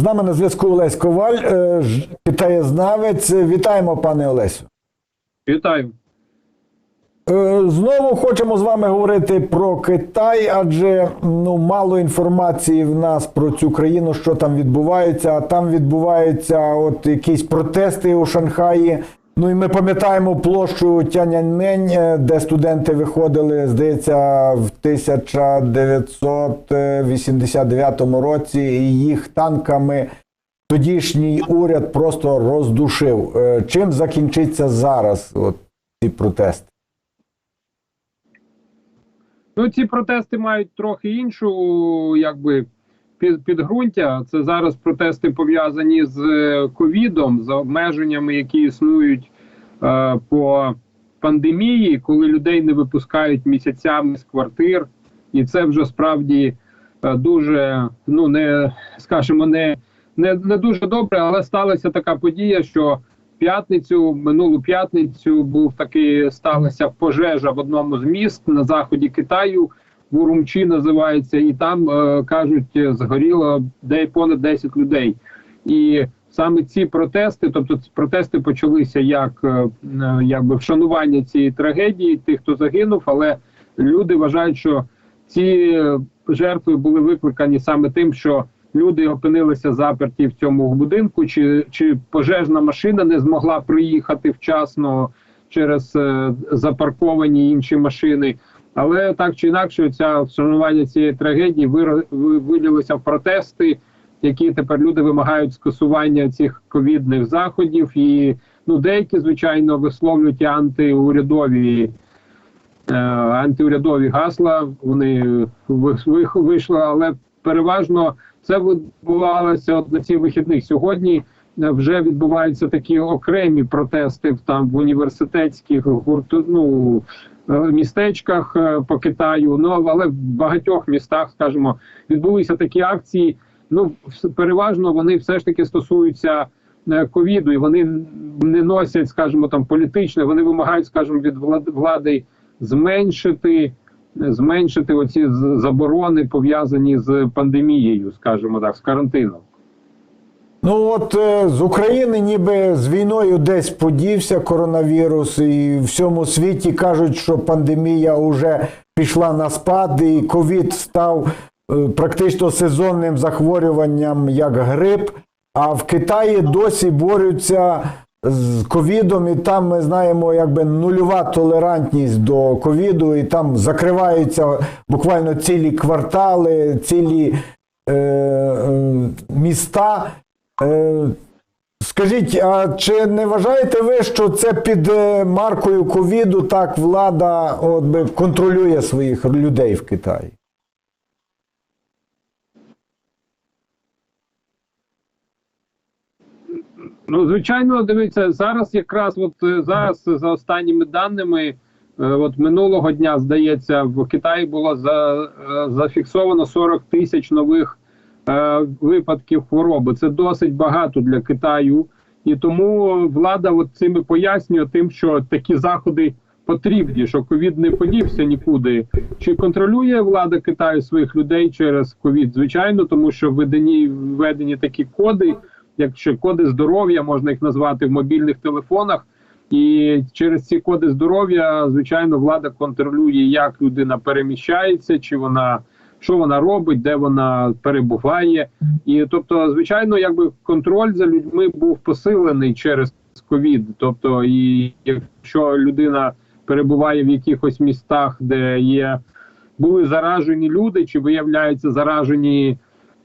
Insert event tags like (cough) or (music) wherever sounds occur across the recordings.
З нами на зв'язку Олесь Коваль, е, китаєзнавець. Вітаємо, пане Олесю. Вітаю. Е, Знову хочемо з вами говорити про Китай, адже ну мало інформації в нас про цю країну, що там відбувається. А там відбуваються от якісь протести у Шанхаї. Ну і ми пам'ятаємо площу Тяньаньмень, е, де студенти виходили, здається, в 1989 році, і їх танками тодішній уряд просто роздушив. Е, Чим закінчиться зараз от ці протести? Ну, ці протести мають трохи іншу, якби. Під- Підґрунтя. Це зараз протести пов'язані з е, ковідом, з обмеженнями, які існують е, по пандемії, коли людей не випускають місяцями з квартир, і це вже справді е, дуже, ну не скажімо, не, не, не дуже добре, але сталася така подія, що п'ятницю, минулу п'ятницю, був такий сталася пожежа в одному з міст на заході Китаю. В Урумчі називається, і там е, кажуть, е, згоріло де понад 10 людей. І саме ці протести, тобто протести почалися як е, е, якби вшанування цієї трагедії, тих, хто загинув, але люди вважають, що ці е, жертви були викликані саме тим, що люди опинилися заперті в цьому будинку, чи, чи пожежна машина не змогла приїхати вчасно через е, запарковані інші машини. Але так чи інакше, ця вшанування цієї трагедії вилилося в протести, які тепер люди вимагають скасування цих ковідних заходів, і ну деякі звичайно висловлюють антиурядові е, антиурядові гасла. Вони ви- ви- вийшли, але переважно це відбувалося на цих вихідних. Сьогодні е, вже відбуваються такі окремі протести там в університетських гурту, ну, містечках е, по Китаю. Ну але в багатьох містах, скажімо, відбулися такі акції. Ну переважно вони все ж таки стосуються е, ковіду, і вони не носять, скажімо, там політичне. Вони вимагають, скажімо, від влад- влади зменшити. Зменшити оці заборони пов'язані з пандемією, скажімо так, з карантином. Ну от е, з України ніби з війною десь подівся коронавірус, і в всьому світі кажуть, що пандемія вже пішла на спад, і ковід став е, практично сезонним захворюванням як грип. А в Китаї досі борються з ковідом, і там ми знаємо, якби нульова толерантність до ковіду, і там закриваються буквально цілі квартали, цілі е, міста. Е, Скажіть, а чи не вважаєте ви, що це під е, маркою ковіду так влада от контролює своїх людей в Китаї? Ну, звичайно, дивіться, зараз якраз от е, зараз за останніми даними, от минулого дня, здається, в Китаї було за, зафіксовано 40 тисяч нових випадків хвороби. Це досить багато для Китаю. І тому влада от цими пояснює тим, що такі заходи потрібні, що ковід не подівся нікуди. Чи контролює влада Китаю своїх людей через ковід? Звичайно, тому що введені введені такі коди, якщо коди здоров'я, можна їх назвати в мобільних телефонах. І через ці коди здоров'я, звичайно, влада контролює, як людина переміщається, чи вона що вона робить, де вона перебуває. І тобто, звичайно, якби контроль за людьми був посилений через ковід. Тобто, і якщо людина перебуває в якихось містах, де є були заражені люди, чи виявляються заражені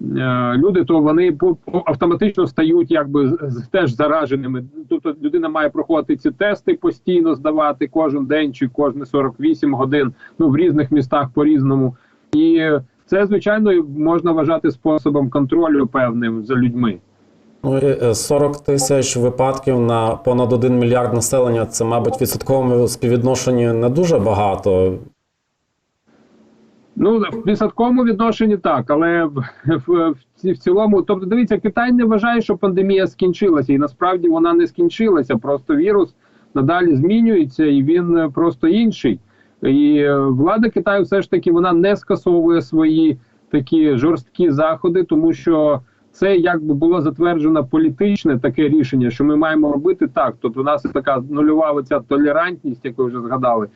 е, люди, то вони автоматично стають якби теж зараженими. Тобто людина має проходити ці тести постійно здавати кожен день чи кожні 48 годин. Ну в різних містах по різному. І це звичайно можна вважати способом контролю певним за людьми. Ну, е, 40 тисяч випадків на понад 1 мільярд населення. Це, мабуть, відсотковому співвідношенні не дуже багато. Ну в відсотковому відношенні так, але в, в, в, в цілому, тобто, дивіться, Китай не вважає, що пандемія скінчилася, і насправді вона не скінчилася. Просто вірус надалі змінюється, і він е, просто інший. І е, влада Китаю все ж таки вона не скасовує свої такі жорсткі заходи, тому що це якби було затверджено політичне таке рішення, що ми маємо робити так. Тобто, у нас така нульова оця толерантність, яку вже згадали.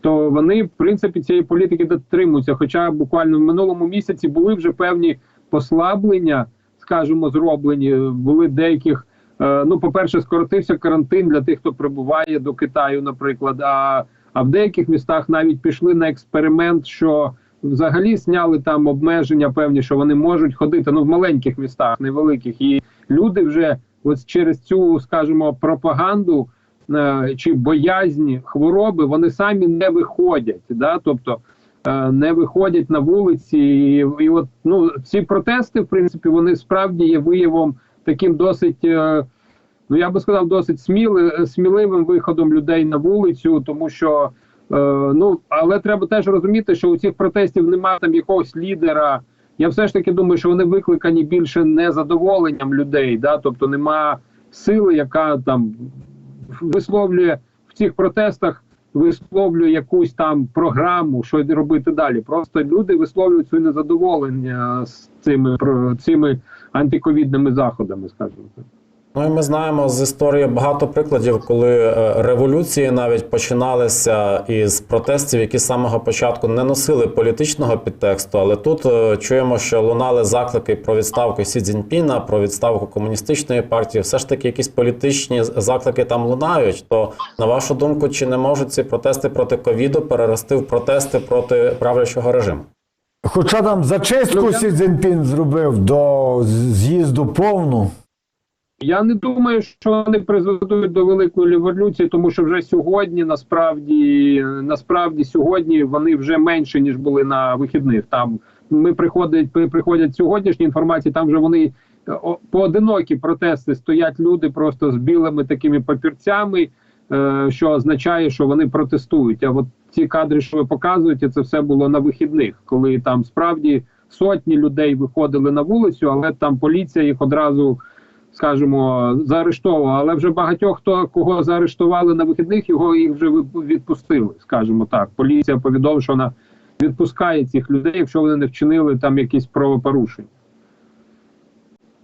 То вони, в принципі, цієї політики дотримуються. Хоча буквально в минулому місяці були вже певні послаблення, скажімо, зроблені. Були деяких. е, Ну, по-перше, скоротився карантин для тих, хто прибуває до Китаю, наприклад. А, а в деяких містах навіть пішли на експеримент, що взагалі зняли там обмеження певні, що вони можуть ходити ну в маленьких містах, невеликих, і люди вже ось через цю, скажімо, пропаганду е, чи боязнь хвороби вони самі не виходять. Да? Тобто е, не виходять на вулиці, і, і от ну ці протести, в принципі, вони справді є виявом таким досить. е, Ну, я би сказав, досить сміли, сміливим виходом людей на вулицю, тому що е, ну але треба теж розуміти, що у цих протестів немає там якогось лідера. Я все ж таки думаю, що вони викликані більше незадоволенням людей, да, тобто нема сили, яка там висловлює в цих протестах, висловлює якусь там програму, що робити далі. Просто люди висловлюють своє незадоволення з цими про цими антиковідними заходами, скажімо так. Ну і ми знаємо з історії багато прикладів, коли е, революції навіть починалися із протестів, які з самого початку не носили політичного підтексту. Але тут е, чуємо, що лунали заклики про відставку Сі Цзіньпіна, про відставку комуністичної партії. Все ж таки, якісь політичні заклики там лунають. То на вашу думку, чи не можуть ці протести проти ковіду перерости в протести проти правлячого режиму? Хоча там зачистку Сі Цзіньпін зробив до з'їзду повну. Я не думаю, що вони призведуть до великої революції, тому що вже сьогодні, насправді, насправді сьогодні вони вже менше ніж були на вихідних. Там ми приходять, приходять сьогоднішні інформації. Там вже вони поодинокі протести стоять люди просто з білими такими папірцями, е, що означає, що вони протестують. А от ці кадри, що ви показуєте, це все було на вихідних, коли там справді сотні людей виходили на вулицю, але там поліція їх одразу скажімо, заарештовував, але вже багатьох хто кого заарештували на вихідних, його їх вже відпустили. скажімо так. Поліція повідомила, що вона відпускає цих людей, якщо вони не вчинили там якісь правопорушення.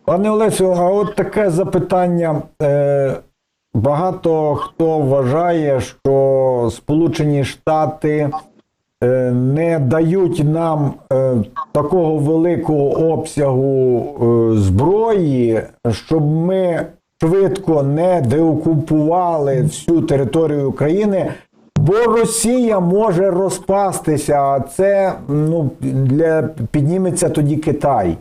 Пане Олесю, а от таке запитання. Е, багато хто вважає, що Сполучені Штати не дають нам е, такого великого обсягу е, зброї, щоб ми швидко не деокупували всю територію України. Бо Росія може розпастися, а це ну, для, підніметься тоді Китай.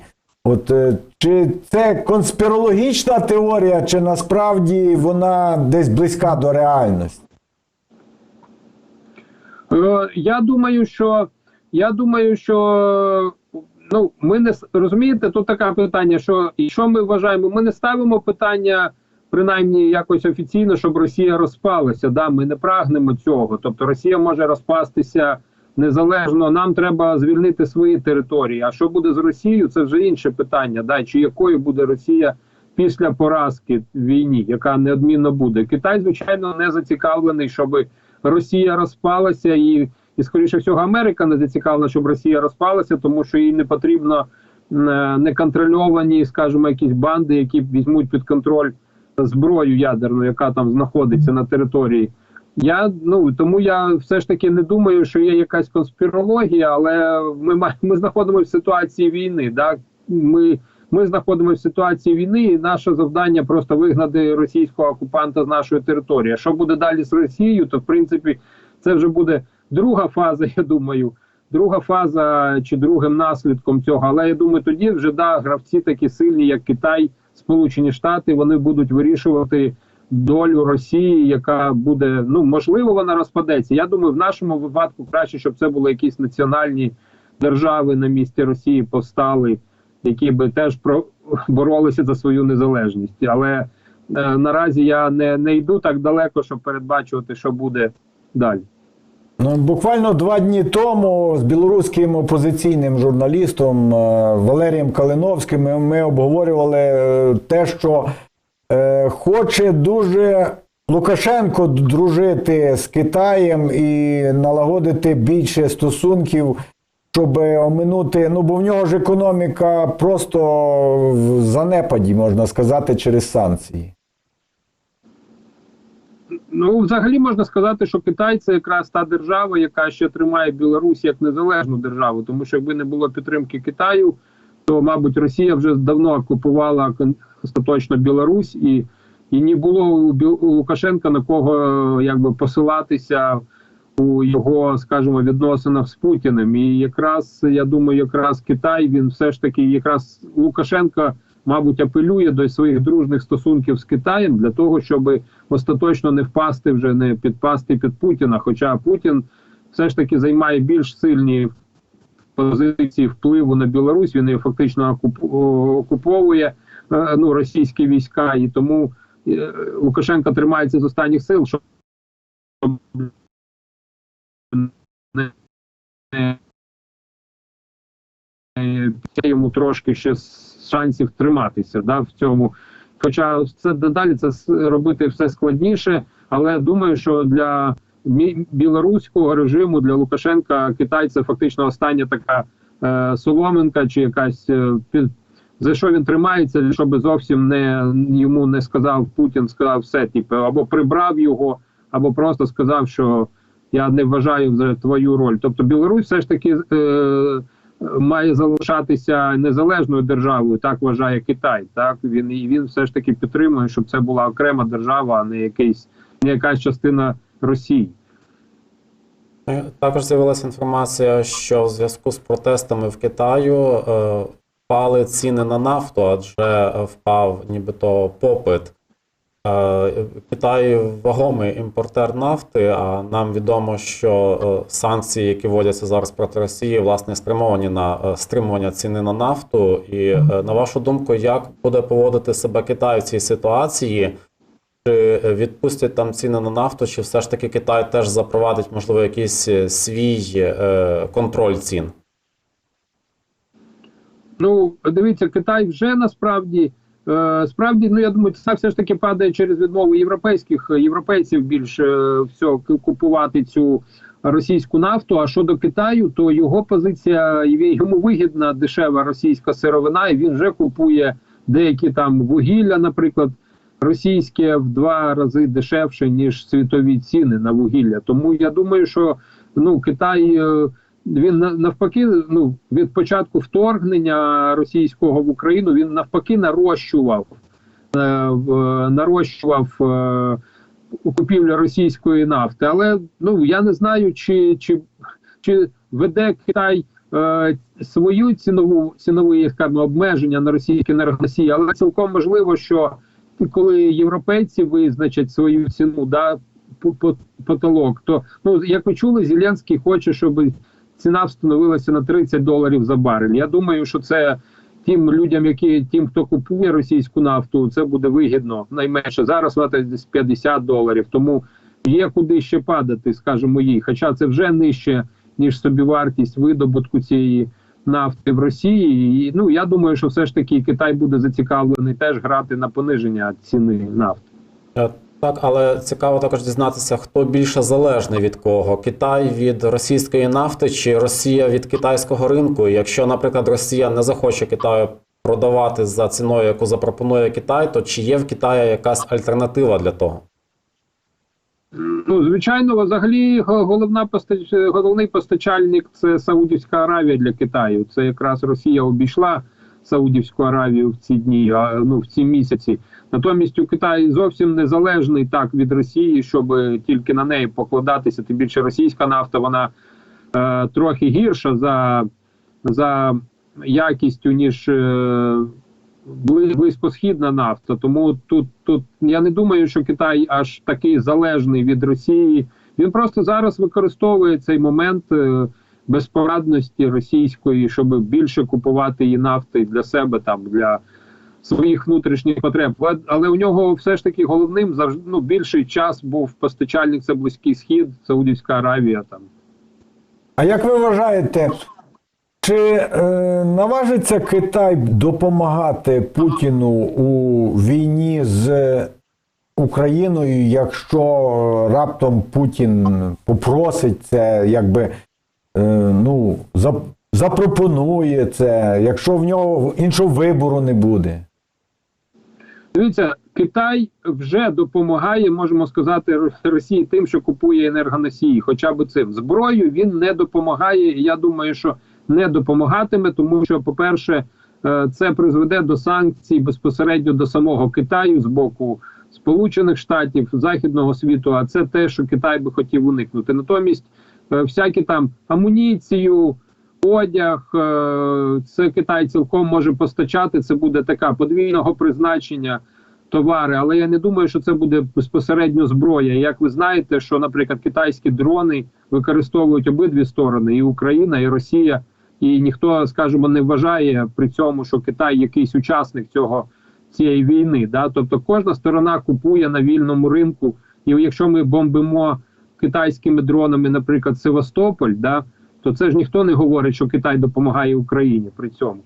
От е, чи це конспірологічна теорія, чи насправді вона десь близька до реальності? Е, я думаю, що я думаю, що ну ми не розумієте, тут таке питання, що і що ми вважаємо? Ми не ставимо питання. Принаймні якось офіційно, щоб Росія розпалася. Да, ми не прагнемо цього. Тобто Росія може розпастися незалежно. Нам треба звільнити свої території. А що буде з Росією? Це вже інше питання. Да, чи якою буде Росія після поразки війні, яка неодмінно буде? Китай, звичайно, не зацікавлений, щоб Росія розпалася, і, і скоріше всього, Америка не зацікавлена, щоб Росія розпалася, тому що їй не потрібно е, неконтрольовані, скажімо, якісь банди, які візьмуть під контроль зброю ядерну, яка там знаходиться на території. Я ну тому я все ж таки не думаю, що є якась конспірологія, але ми ми знаходимося в ситуації війни. Да? Ми, ми знаходимося в ситуації війни, і наше завдання просто вигнати російського окупанта з нашої території. Що буде далі з Росією, то в принципі це вже буде друга фаза. (laughs) Я думаю, друга фаза чи другим наслідком цього. Але я думаю, тоді вже да гравці такі сильні, як Китай, Сполучені Штати, вони будуть вирішувати долю Росії, яка буде ну можливо, вона розпадеться. Я думаю, в нашому випадку краще, щоб це були якісь національні держави на місці Росії повстали, які би теж боролися за свою незалежність. Але е, наразі я не, не йду так далеко, щоб передбачувати, що буде далі. Ну, буквально два дні тому з білоруським опозиційним журналістом е, Валерієм Калиновським ми, ми обговорювали е, те, що е, хоче дуже Лукашенко дружити з Китаєм і налагодити більше стосунків щоб оминути. Ну, бо в нього ж економіка просто в занепаді, можна сказати, через санкції. Ну, взагалі можна сказати, що Китай це якраз та держава, яка ще тримає Білорусь як незалежну державу. Тому що якби не було підтримки Китаю, то, мабуть, Росія вже давно окупувала остаточно Білорусь, і, і не було у, Лукашенка на кого якби посилатися у його, скажімо, відносинах з Путіним. І якраз я думаю, якраз Китай він все ж таки, якраз Лукашенка, мабуть, апелює до своїх дружних стосунків з Китаєм для того, щоб остаточно не впасти вже не підпасти під Путіна. Хоча Путін все ж таки займає більш сильні позиції впливу на Білорусь. Він її фактично окуповує е, ну, російські війська, і тому е, Лукашенко тримається з останніх сил, щоб йому трошки ще шансів триматися да, в цьому. Хоча це далі це робити все складніше, але думаю, що для білоруського режиму для Лукашенка Китай це фактично остання така е, соломинка чи якась е, під. За що він тримається, щоб зовсім не йому не сказав Путін, сказав все, типу, або прибрав його, або просто сказав, що я не вважаю за твою роль. Тобто Білорусь все ж таки е, має залишатися незалежною державою, так вважає Китай. Так він і він все ж таки підтримує, щоб це була окрема держава, а не якийсь не якась частина Росії. Е, Також з'явилася інформація, що в зв'язку з протестами в Китаю е, впали ціни на нафту, адже е, впав нібито попит. Е, Китай вагомий імпортер нафти, а нам відомо, що е, санкції, які вводяться зараз проти Росії, власне спрямовані на е, стримування ціни на нафту. І на вашу думку, як буде поводити себе Китай в цій ситуації? Чи відпустять там ціни на нафту, чи все ж таки Китай теж запровадить, можливо, якийсь свій контроль цін? Ну, дивіться, Китай вже насправді справді, ну я думаю, це все ж таки падає через відмову європейських європейців більше е, всього купувати цю російську нафту. А щодо Китаю, то його позиція йому вигідна дешева російська сировина, і він вже купує деякі там вугілля, наприклад. Російське в два рази дешевше ніж світові ціни на вугілля. Тому я думаю, що ну Китай е, він навпаки, ну від початку вторгнення російського в Україну він навпаки нарощував е, нарощував е, купівлю російської нафти. Але ну я не знаю, чи чи, чи веде Китай е, свою цінову цінові скажімо, обмеження на російські енергоносії, але цілком можливо, що коли європейці визначать свою ціну, да по- по- потолок, то ну як ви чули, Зеленський хоче, щоб ціна встановилася на 30 доларів за барель. Я думаю, що це тим людям, які тим, хто купує російську нафту, це буде вигідно найменше. Зараз вона десь 50 доларів. Тому є куди ще падати, скажімо, їй. Хоча це вже нижче ніж собівартість видобутку цієї нафти в Росії. І ну я думаю, що все ж таки Китай буде зацікавлений теж грати на пониження ціни нафти. Так, але цікаво також дізнатися, хто більше залежний від кого: Китай від російської нафти чи Росія від китайського ринку. Якщо, наприклад, Росія не захоче Китаю продавати за ціною, яку запропонує Китай, то чи є в Китаї якась альтернатива для того? Ну, звичайно, взагалі головна постач... головний постачальник це Саудівська Аравія для Китаю. Це якраз Росія обійшла Саудівську Аравію в ці дні, ну в ці місяці. Натомість у Китаї зовсім незалежний так від Росії, щоб тільки на неї покладатися. Тим більше російська нафта вона е, трохи гірша за, за якістю, ніж е, бли- близькосхідна нафта. Тому тут, тут я не думаю, що Китай аж такий залежний від Росії. Він просто зараз використовує цей момент е, безпорадності російської, щоб більше купувати її нафти для себе там для своїх внутрішніх потреб. Але- у нього все ж таки головним завжди ну, більший час був постачальник це Близький Схід, Саудівська Аравія там. А як ви вважаєте, чи е, наважиться Китай допомагати Путіну у війні з Україною, якщо е, раптом Путін попросить це, якби е, ну, за, запропонує це, якщо в нього іншого вибору не буде? Дивіться, Китай вже допомагає, можемо сказати, Росії тим, що купує енергоносії, хоча б цим зброю він не допомагає. Я думаю, що не допомагатиме, тому що, по-перше, е, це призведе до санкцій безпосередньо до самого Китаю з боку Сполучених Штатів, Західного світу. А це те, що Китай би хотів уникнути. Натомість, е, всякі там амуніцію. Одяг, е, це Китай цілком може постачати. Це буде така подвійного призначення товари, але я не думаю, що це буде безпосередньо зброя. Як ви знаєте, що, наприклад, китайські дрони використовують обидві сторони: і Україна, і Росія, і ніхто, скажімо, не вважає при цьому, що Китай якийсь учасник цього цієї війни. Да? Тобто кожна сторона купує на вільному ринку, і якщо ми бомбимо китайськими дронами, наприклад, Севастополь, да, то це ж ніхто не говорить, що Китай допомагає Україні при цьому.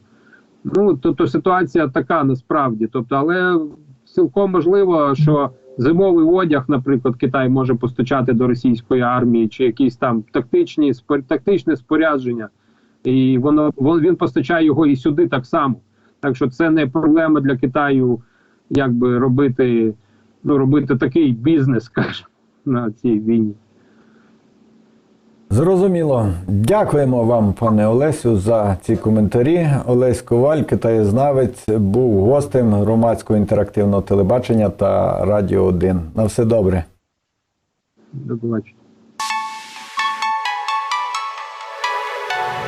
Ну тобто ситуація така насправді. Тобто, але цілком можливо, що зимовий одяг, наприклад, Китай може постачати до російської армії, чи якісь там тактичні тактичне спорядження, і воно вон він постачає його і сюди так само. Так що це не проблема для Китаю, якби робити, ну робити такий бізнес, (laughs) скажімо, на цій війні. Зрозуміло. Дякуємо вам, пане Олесю, за ці коментарі. Олесь Коваль, китаєзнавець, був гостем громадського інтерактивного телебачення та Радіо 1. На все добре. До побачення.